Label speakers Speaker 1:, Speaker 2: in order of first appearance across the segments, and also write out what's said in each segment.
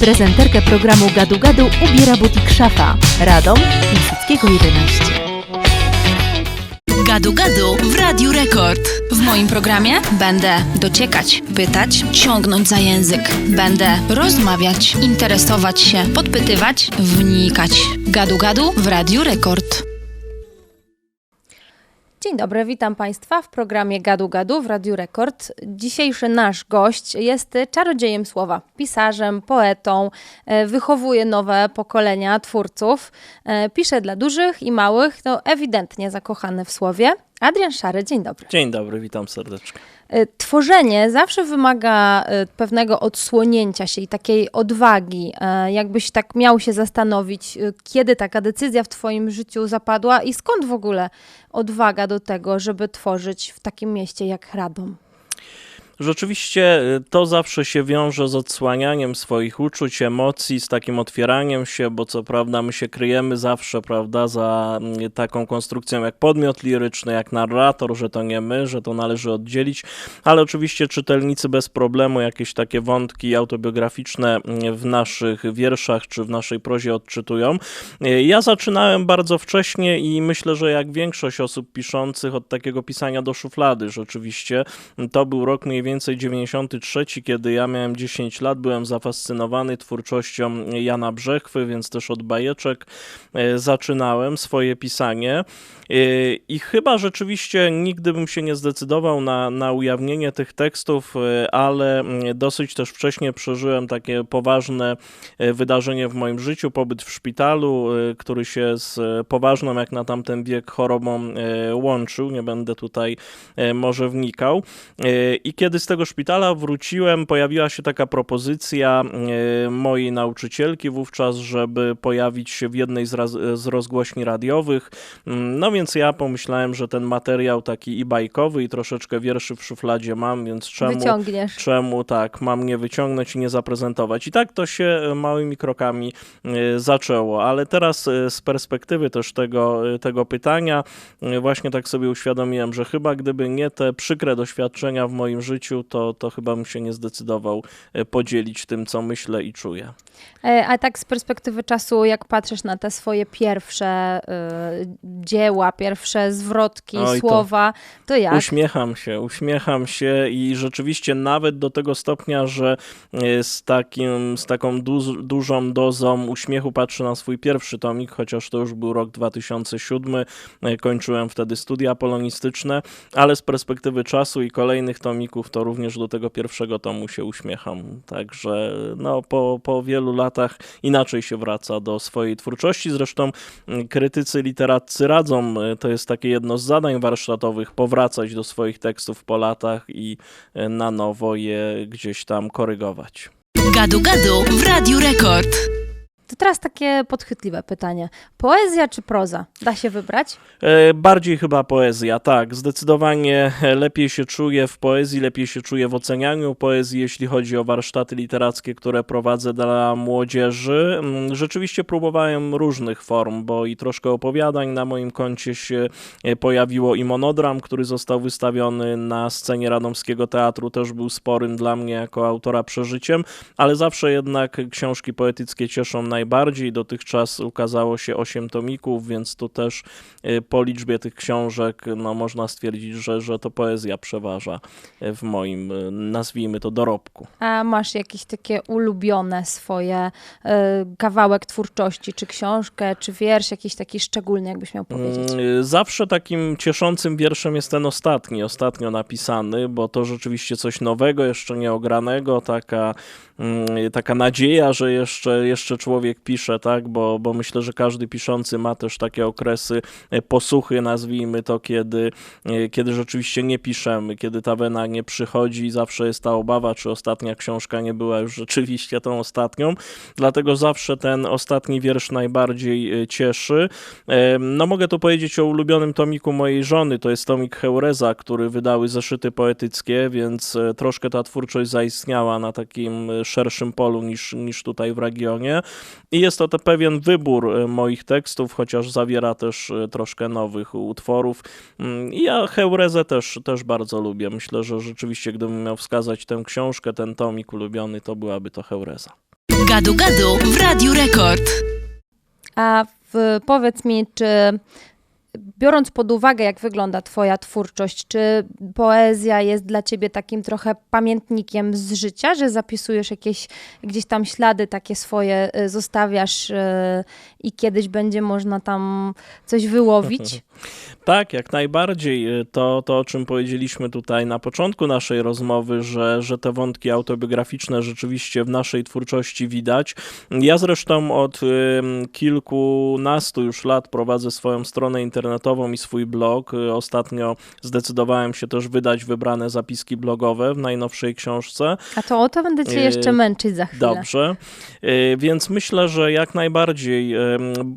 Speaker 1: Prezenterkę programu Gadu Gadu ubiera butik Szafa. Radom, Piłsudskiego 11.
Speaker 2: Gadu Gadu w Radiu Rekord. W moim programie będę dociekać, pytać, ciągnąć za język. Będę rozmawiać, interesować się, podpytywać, wnikać. Gadu Gadu w Radiu Rekord.
Speaker 3: Dzień dobry, witam Państwa w programie Gadu Gadu w Radiu Rekord. Dzisiejszy nasz gość jest czarodziejem słowa, pisarzem, poetą, e, wychowuje nowe pokolenia twórców, e, pisze dla dużych i małych, no ewidentnie zakochany w słowie. Adrian Szary, dzień dobry.
Speaker 4: Dzień dobry, witam serdecznie.
Speaker 3: E, Tworzenie zawsze wymaga e, pewnego odsłonięcia się i takiej odwagi. E, Jakbyś tak miał się zastanowić, kiedy taka decyzja w Twoim życiu zapadła i skąd w ogóle odwaga do tego, żeby tworzyć w takim mieście jak Radom?
Speaker 4: Rzeczywiście y, to zawsze się wiąże z odsłanianiem swoich uczuć, emocji, z takim otwieraniem się, bo co prawda my się kryjemy zawsze, prawda, za mm, taką konstrukcją jak podmiot liryczny, jak narrator, że to nie my, że to należy oddzielić, ale oczywiście czytelnicy bez problemu jakieś takie wątki autobiograficzne mm, w naszych wierszach czy w naszej prozie odczytują. Y, Ja zaczynałem bardzo wcześnie i myślę, że jak większość osób piszących od takiego pisania do szuflady rzeczywiście, to był rok mniej więcej 93, kiedy ja miałem 10 lat, byłem zafascynowany twórczością Jana Brzechwy, więc też od bajeczek e, zaczynałem swoje pisanie. E, I chyba rzeczywiście nigdy bym się nie zdecydował na, na ujawnienie tych tekstów, e, ale mm, dosyć też wcześnie przeżyłem takie poważne wydarzenie w moim życiu, pobyt w szpitalu, który się z poważną jak na tamten wiek chorobą łączył. Nie będę tutaj może wnikał. I kiedy z tego szpitala wróciłem, pojawiła się taka propozycja e, mojej nauczycielki wówczas, żeby pojawić się w jednej z, raz, z rozgłośni radiowych. Mm, No więc ja pomyślałem, że ten materiał taki i bajkowy, i troszeczkę wierszy w szufladzie mam, więc czemu,
Speaker 3: Wyciągniesz.
Speaker 4: czemu tak mam nie wyciągnąć i nie zaprezentować. I tak to się e, małymi krokami e, zaczęło, ale teraz z perspektywy też tego, tego pytania, właśnie tak sobie uświadomiłem, że chyba gdyby nie te przykre doświadczenia w moim życiu, to, to chyba bym się nie zdecydował e, podzielić tym, co myślę i czuję.
Speaker 3: E, A tak z perspektywy czasu, jak patrzysz na te swoje pierwsze y, dzieła, pierwsze zwrotki,
Speaker 4: Oj, to
Speaker 3: słowa, to jak?
Speaker 4: Uśmiecham się, uśmiecham się i rzeczywiście nawet do tego stopnia, że z, takim, z taką dużą dozą uśmiechu patrzę na swój pierwszy tomik, chociaż to już był rok 2007, e, kończyłem wtedy studia polonistyczne, ale z perspektywy czasu i kolejnych tomików to również do tego pierwszego tomu się uśmiecham. Także no, po, po wielu latach inaczej się wraca do swojej twórczości. Zresztą mm, krytycy literaccy radzą, e, to jest takie jedno z zadań warsztatowych, powracać do swoich tekstów po latach i e, na nowo je gdzieś tam korygować.
Speaker 2: Gadu Gadu w Radiu Rekord.
Speaker 3: To teraz takie podchwytliwe pytanie. Poezja czy proza? Da się wybrać?
Speaker 4: E, Bardziej chyba poezja, tak. Zdecydowanie lepiej się czuję w poezji, lepiej się czuję w ocenianiu poezji, jeśli chodzi o warsztaty literackie, które prowadzę dla młodzieży. Mm, Rzeczywiście próbowałem różnych form, bo i troszkę opowiadań na moim koncie się e, pojawiło i monodram, który został wystawiony na scenie Radomskiego Teatru, też był sporym dla mnie jako autora przeżyciem, ale zawsze jednak książki poetyckie cieszą najbardziej. Dotychczas ukazało się 8 tomików, więc tu też y, po liczbie tych książek no, można stwierdzić, że, że to poezja przeważa y, w moim, y, nazwijmy to, dorobku.
Speaker 3: A masz jakieś takie ulubione swoje kawałek twórczości, czy książkę, czy wiersz, jakiś taki szczególny, jakbyś miał powiedzieć?
Speaker 4: Mm, Zawsze takim cieszącym wierszem jest ten ostatni, ostatnio napisany, bo to rzeczywiście coś nowego, jeszcze nieogranego, taka, mm, taka nadzieja, że jeszcze, jeszcze człowiek pisze, tak, bo, bo myślę, że każdy piszący ma też takie okresy e, posuchy, nazwijmy to, kiedy, e, kiedy rzeczywiście nie piszemy, kiedy ta wena nie przychodzi, zawsze jest ta obawa, czy ostatnia książka nie była już rzeczywiście tą ostatnią, dlatego zawsze ten ostatni wiersz najbardziej e, cieszy. No mogę tu powiedzieć o ulubionym tomiku mojej żony, to jest tomik Heureza, który wydały zeszyty poetyckie, więc troszkę ta twórczość zaistniała na takim szerszym polu niż, niż tutaj w regionie. I jest to te pewien wybór e, moich tekstów, chociaż zawiera też e, troszkę nowych utworów. Mm, ja Heurezę też, też bardzo lubię. Myślę, że rzeczywiście gdybym miał wskazać tę książkę, ten tomik ulubiony, to byłaby to Heureza.
Speaker 2: Gadu Gadu w Radiu Rekord.
Speaker 3: A w, powiedz mi, czy biorąc pod uwagę, jak wygląda Twoja twórczość, czy poezja jest dla Ciebie takim trochę pamiętnikiem z życia, że zapisujesz jakieś gdzieś tam ślady takie swoje, y, zostawiasz y, i kiedyś będzie można tam coś wyłowić?
Speaker 4: Tak, jak najbardziej. To, to, o czym powiedzieliśmy tutaj na początku naszej rozmowy, że, że te wątki autobiograficzne rzeczywiście w naszej twórczości widać. Ja zresztą od ym, kilkunastu już lat prowadzę swoją stronę internetową i swój blog. Y, Ostatnio zdecydowałem się też wydać wybrane zapiski blogowe w najnowszej książce.
Speaker 3: A to o to będę Cię
Speaker 4: Y,
Speaker 3: jeszcze męczyć za chwilę.
Speaker 4: Dobrze. Y, Więc myślę, że jak najbardziej.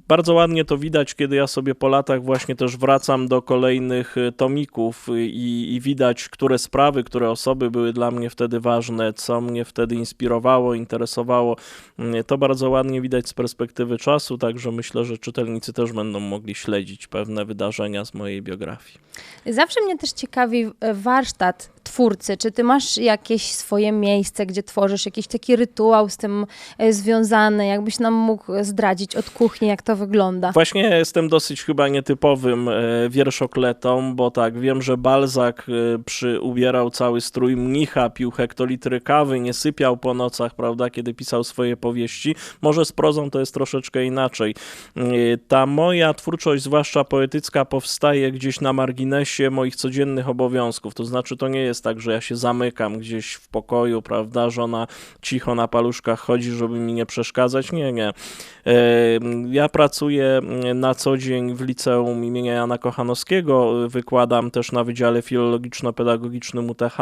Speaker 4: Bardzo ładnie to widać, kiedy ja sobie po latach właśnie też wracam do kolejnych y, tomików y, i, i widać, które sprawy, które osoby były dla mnie wtedy ważne, co mnie wtedy inspirowało, interesowało. Y, To bardzo ładnie widać z perspektywy czasu, także myślę, że czytelnicy też będą mogli śledzić pewne wydarzenia z mojej biografii.
Speaker 3: Zawsze mnie też ciekawi e, warsztat twórcy. Czy ty masz jakieś swoje miejsce, gdzie tworzysz jakiś taki rytuał z tym e, związany? Jakbyś nam mógł zdradzić od kuchni, jak to wygląda?
Speaker 4: Właśnie jestem dosyć chyba nietypowym e, wierszokletą, bo tak, wiem, że Balzak e, przy, ubierał cały strój mnicha, pił hektolitry kawy, nie sypiał po nocach, prawda, kiedy pisał swoje powieści. Może z prozą to jest troszeczkę inaczej. Ta moja twórczość, zwłaszcza poetycka, powstaje gdzieś na marginesie moich codziennych obowiązków. To znaczy, to nie jest tak, że ja się zamykam gdzieś w pokoju, prawda, żona cicho na paluszkach chodzi, żeby mi nie przeszkadzać. Nie, nie. Ja pracuję mm, na co dzień w liceum imienia Jana Kochanowskiego, wykładam też na Wydziale Filologiczno-Pedagogicznym UTH.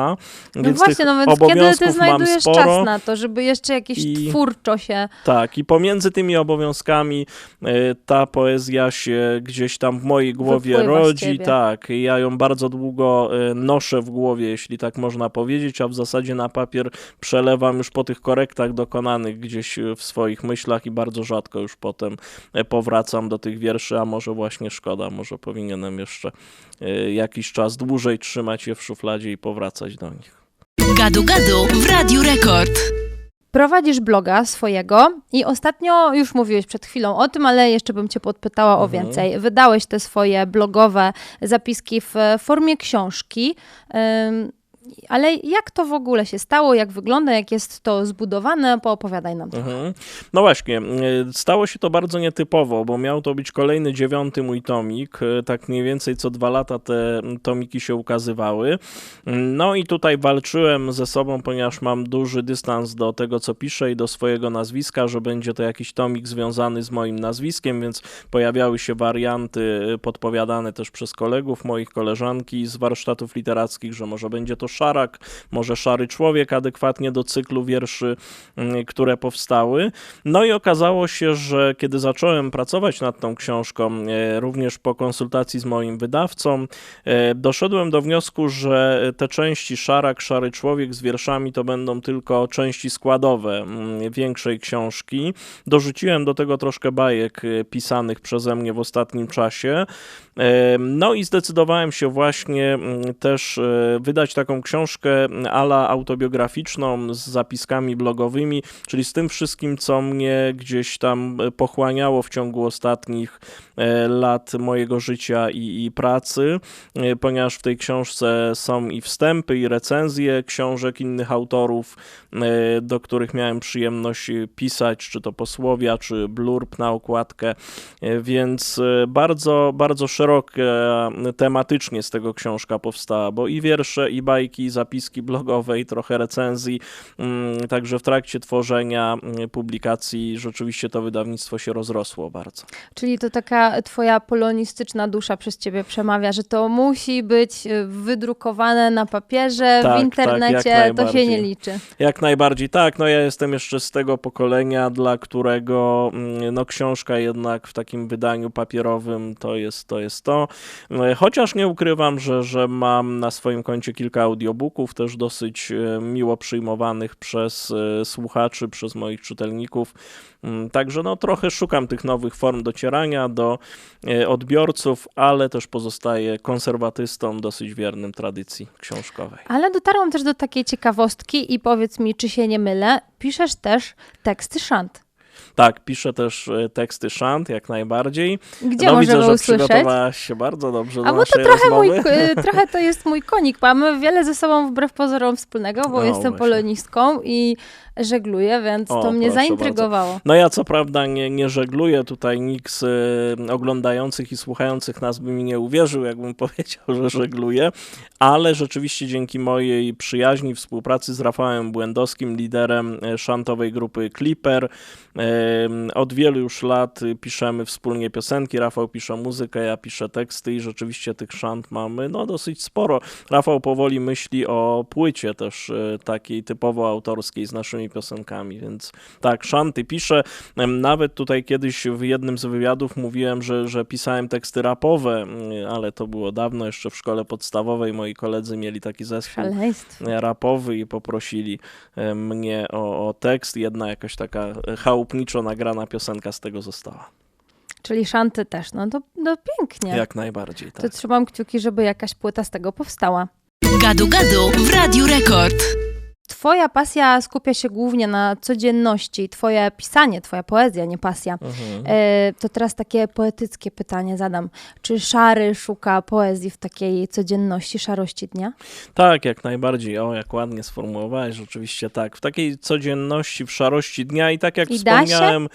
Speaker 3: No
Speaker 4: więc
Speaker 3: właśnie, no więc kiedy ty znajdujesz czas na to, żeby jeszcze jakieś
Speaker 4: I-
Speaker 3: twórczo się...
Speaker 4: Tak, i pomiędzy tymi obowiązkami e, ta poezja się gdzieś tam w mojej głowie
Speaker 3: Wypływa
Speaker 4: rodzi. Tak, ja ją bardzo długo e, noszę w głowie, jeśli tak można powiedzieć, a w zasadzie na papier przelewam już po tych korektach dokonanych gdzieś e, w swoich myślach i bardzo rzadko już potem e, powracam do tych wierszy, a może właśnie szkoda, może powinienem jeszcze e, jakiś czas dłużej trzymać je w szufladzie i powracać do nich.
Speaker 2: Gadu Gadu w Radiu Rekord.
Speaker 3: Prowadzisz bloga swojego i ostatnio, już mówiłeś przed chwilą o tym, ale jeszcze bym cię podpytała o
Speaker 4: Mhm.
Speaker 3: więcej. Wydałeś te swoje blogowe zapiski w formie książki. Ale jak to w ogóle się stało, jak wygląda, jak jest to zbudowane? Poopowiadaj nam trochę.
Speaker 4: Mhm. No właśnie, y, stało się to bardzo nietypowo, bo miał to być kolejny dziewiąty mój tomik. y, Tak mniej więcej co dwa lata te mm, tomiki się ukazywały. No i tutaj walczyłem ze sobą, ponieważ mam duży dystans do tego, co piszę i do swojego nazwiska, że będzie to jakiś tomik związany z moim nazwiskiem, więc pojawiały się warianty y, podpowiadane też przez kolegów, moich koleżanki z warsztatów literackich, że może będzie to szarak, może szary człowiek, adekwatnie do cyklu wierszy, mm, które powstały. No i okazało się, że kiedy zacząłem pracować nad tą książką, e, również po konsultacji z moim wydawcą, e, doszedłem do wniosku, że te części szarak, szary człowiek z wierszami to będą tylko części składowe mm, większej książki. Dorzuciłem do tego troszkę bajek e, pisanych przeze mnie w ostatnim czasie. No i zdecydowałem się właśnie mm, też wydać taką książkę ala autobiograficzną z zapiskami blogowymi, czyli z tym wszystkim, co mnie gdzieś tam pochłaniało w ciągu ostatnich lat mojego życia i, i pracy, e, ponieważ w tej książce są i wstępy, i recenzje książek innych autorów, e, do których miałem przyjemność e, pisać, czy to posłowia, czy blurb na okładkę, E, więc e, bardzo, bardzo szerokie e, tematycznie z tego książka powstała, bo i wiersze, i bajki, i zapiski blogowe, i trochę recenzji, Mm, także w trakcie tworzenia mm, publikacji rzeczywiście to wydawnictwo się rozrosło bardzo.
Speaker 3: Czyli to taka twoja polonistyczna dusza przez ciebie przemawia, że to musi być y, wydrukowane na papierze,
Speaker 4: Tak,
Speaker 3: w
Speaker 4: tak,
Speaker 3: internecie,
Speaker 4: jak
Speaker 3: to się nie liczy.
Speaker 4: Jak najbardziej tak, no ja jestem jeszcze z tego pokolenia, dla którego mm, no książka jednak w takim wydaniu papierowym to jest to. Jest to. E, Chociaż nie ukrywam, że, że mam na swoim koncie kilka audiobooków, też dosyć e, miło przyjmowanych przez e, słuchaczy, przez moich czytelników. Mm, Także no trochę szukam tych nowych form docierania do e, odbiorców, ale też pozostaje konserwatystą dosyć wiernym tradycji książkowej.
Speaker 3: Ale dotarłam też do takiej ciekawostki i powiedz mi, czy się nie mylę, piszesz też teksty szant.
Speaker 4: Tak, piszę też e, teksty szant, jak najbardziej.
Speaker 3: Gdzie
Speaker 4: no,
Speaker 3: możemy
Speaker 4: widzę, że
Speaker 3: usłyszeć?
Speaker 4: przygotowałaś się bardzo dobrze do
Speaker 3: A bo to trochę, mój,
Speaker 4: rozmowy.
Speaker 3: y, trochę to jest mój konik. Mamy wiele ze sobą wbrew pozorom wspólnego, bo
Speaker 4: No,
Speaker 3: jestem
Speaker 4: właśnie.
Speaker 3: polonistką i żegluję, więc
Speaker 4: O,
Speaker 3: to mnie zaintrygowało.
Speaker 4: No ja co prawda nie, nie żegluję, tutaj nikt z e, oglądających i słuchających nas by mi nie uwierzył, jakbym powiedział, że żegluję, ale rzeczywiście dzięki mojej przyjaźni, współpracy z Rafałem Błędowskim, liderem e, szantowej grupy Clipper, e, od wielu już lat piszemy wspólnie piosenki, Rafał pisze muzykę, ja piszę teksty i rzeczywiście tych szant mamy no dosyć sporo. Rafał powoli myśli o płycie też e, takiej typowo autorskiej z naszymi piosenkami, więc tak, szanty piszę. Nawet tutaj kiedyś w jednym z wywiadów mówiłem, że, że pisałem teksty rapowe, ale to było dawno, jeszcze w szkole podstawowej moi koledzy mieli taki zespół
Speaker 3: Szaleństwo.
Speaker 4: rapowy i poprosili e, mnie o, o tekst. Jedna jakaś taka e, chałupniczo nagrana piosenka z tego została.
Speaker 3: Czyli szanty też. No to no pięknie.
Speaker 4: Jak najbardziej,
Speaker 3: To
Speaker 4: tak.
Speaker 3: trzymam kciuki, żeby jakaś płyta z tego powstała.
Speaker 2: Gadu Gadu w Radiu Rekord.
Speaker 3: Twoja pasja skupia się głównie na codzienności. Twoje pisanie, twoja poezja, nie pasja.
Speaker 4: Mhm.
Speaker 3: E, to teraz takie poetyckie pytanie zadam. Czy Szary szuka poezji w takiej codzienności, szarości dnia?
Speaker 4: Tak, jak najbardziej. O, jak ładnie sformułowałeś, rzeczywiście tak. W takiej codzienności, w szarości dnia i tak jak
Speaker 3: I da się?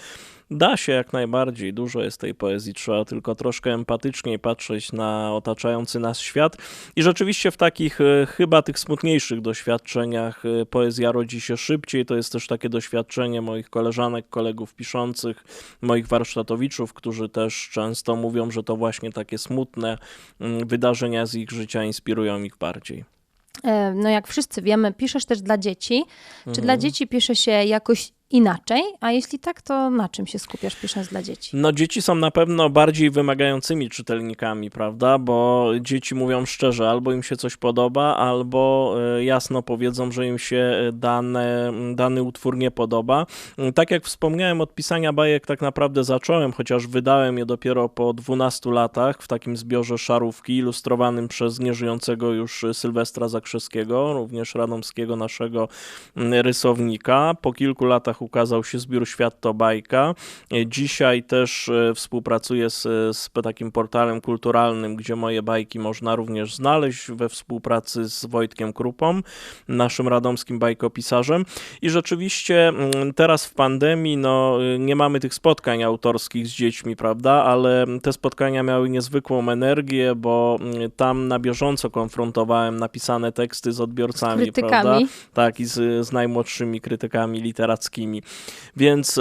Speaker 4: Da się jak najbardziej. Dużo jest tej poezji. Trzeba tylko troszkę empatyczniej patrzeć na otaczający nas świat. I rzeczywiście w takich e, chyba tych smutniejszych doświadczeniach e, poezja rodzi się szybciej. To jest też takie doświadczenie moich koleżanek, kolegów piszących, moich warsztatowiczów, którzy też często mówią, że to właśnie takie smutne mm, wydarzenia z ich życia inspirują ich bardziej.
Speaker 3: E, no jak wszyscy wiemy, piszesz też dla dzieci. Czy
Speaker 4: Mhm.
Speaker 3: dla dzieci pisze się jakoś inaczej? A jeśli tak, to na czym się skupiasz pisząc dla dzieci?
Speaker 4: No, dzieci są na pewno bardziej wymagającymi czytelnikami, prawda? Bo dzieci mówią szczerze, albo im się coś podoba, albo e, jasno powiedzą, że im się e, dane, dany utwór nie podoba. Mm, Tak jak wspomniałem, od pisania bajek tak naprawdę zacząłem, chociaż wydałem je dopiero po 12 latach w takim zbiorze szarówki ilustrowanym przez nieżyjącego już Sylwestra Zakrzeskiego, również radomskiego naszego mm, rysownika. Po kilku latach ukazał się zbiór Świat to bajka. E, Dzisiaj też e, współpracuję z, z takim portalem kulturalnym, gdzie moje bajki można również znaleźć we współpracy z Wojtkiem Krupą, naszym radomskim bajkopisarzem. I rzeczywiście mm, teraz w pandemii no, y, nie mamy tych spotkań autorskich z dziećmi, prawda, ale te spotkania miały niezwykłą energię, bo mm, tam na bieżąco konfrontowałem napisane teksty z odbiorcami, prawda?
Speaker 3: Krytykami.
Speaker 4: Tak, i z, z najmłodszymi krytykami literackimi. Więc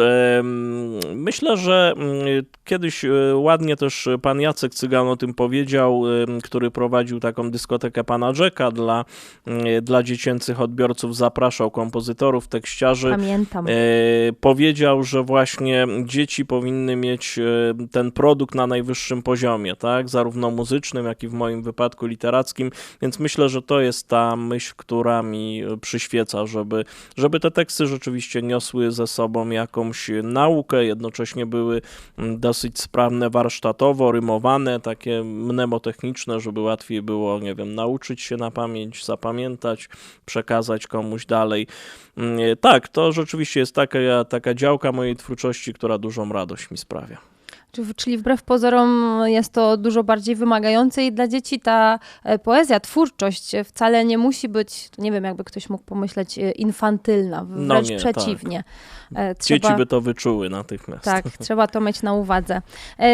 Speaker 4: myślę, że mm, kiedyś e, ładnie też pan Jacek Cygan o tym powiedział, który prowadził taką dyskotekę pana Jacka dla, mm, dla dziecięcych odbiorców, zapraszał kompozytorów, tekściarzy.
Speaker 3: Pamiętam.
Speaker 4: E, powiedział, że właśnie dzieci powinny mieć e, ten produkt na najwyższym poziomie, tak? Zarówno muzycznym, jak i w moim wypadku literackim, więc myślę, że to jest ta myśl, która mi e, przyświeca, żeby, żeby te teksty rzeczywiście niosły ze sobą jakąś naukę, jednocześnie były mm, dosyć sprawne warsztatowo, rymowane, takie mnemotechniczne, żeby łatwiej było, nie wiem, nauczyć się na pamięć, zapamiętać, przekazać komuś dalej. Mm, Tak, to rzeczywiście jest taka, taka działka mojej twórczości, która dużą radość mi sprawia.
Speaker 3: Czy- Czyli wbrew pozorom jest to dużo bardziej wymagające i dla dzieci ta e, poezja, twórczość wcale nie musi być, nie wiem, jakby ktoś mógł pomyśleć, e, infantylna. Wręcz
Speaker 4: nie,
Speaker 3: przeciwnie. E,
Speaker 4: Dzieci
Speaker 3: Trzeba,
Speaker 4: by to wyczuły natychmiast.
Speaker 3: tak, trzeba to mieć na uwadze.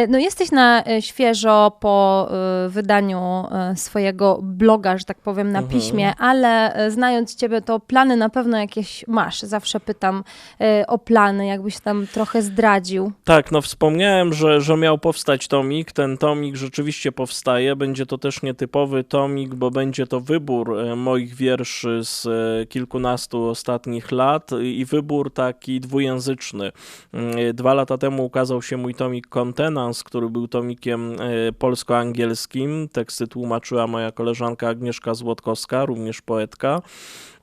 Speaker 3: No jesteś na świeżo po wydaniu swojego bloga, że tak powiem, na
Speaker 4: Mhm.
Speaker 3: piśmie, ale znając ciebie, to plany na pewno jakieś masz. Zawsze pytam o plany, jakbyś tam trochę zdradził.
Speaker 4: Tak, no wspomniałem, że, że miał powstać tomik. Ten tomik rzeczywiście powstaje. Będzie to też nietypowy tomik, bo będzie to wybór e, moich wierszy z e, kilkunastu ostatnich lat i wybór taki dwujęzyczny. Mm, Dwa lata temu ukazał się mój tomik Contenance, który był tomikiem e, polsko-angielskim. Teksty tłumaczyła moja koleżanka Agnieszka Złotkowska, również poetka.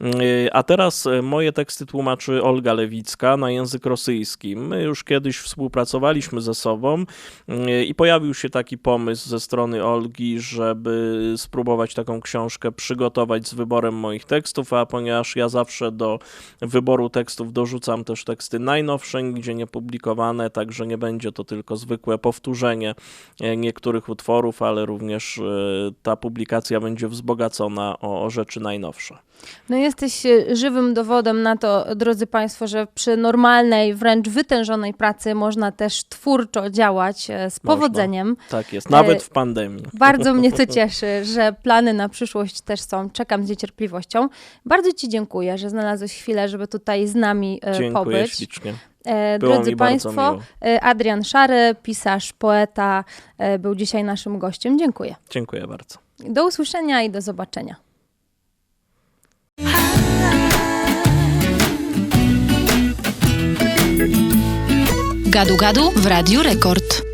Speaker 4: Y, A teraz moje teksty tłumaczy Olga Lewicka na język rosyjski. My już kiedyś współpracowaliśmy ze sobą. Sobą. Y, I pojawił się taki pomysł ze strony Olgi, żeby spróbować taką książkę przygotować z wyborem moich tekstów, a ponieważ ja zawsze do wyboru tekstów dorzucam też teksty najnowsze, nigdzie nie publikowane, także nie będzie to tylko zwykłe powtórzenie e, niektórych utworów, ale również e, ta publikacja będzie wzbogacona o, o rzeczy najnowsze.
Speaker 3: No jesteś e, żywym dowodem na to, drodzy Państwo, że przy normalnej, wręcz wytężonej pracy można też twórczo działać e, z
Speaker 4: Można.
Speaker 3: powodzeniem.
Speaker 4: Tak jest, nawet
Speaker 3: E,
Speaker 4: w pandemii.
Speaker 3: Bardzo mnie to cieszy, że plany na przyszłość też są. Czekam z niecierpliwością. Bardzo Ci dziękuję, że znalazłeś chwilę, żeby tutaj z nami
Speaker 4: Dziękuję
Speaker 3: pobyć.
Speaker 4: ślicznie. Było
Speaker 3: Drodzy Państwo, Adrian Szary, pisarz, poeta, był dzisiaj naszym gościem. Dziękuję.
Speaker 4: Dziękuję bardzo.
Speaker 3: Do usłyszenia i do zobaczenia.
Speaker 2: Gadu Gadu w Radiu Rekord.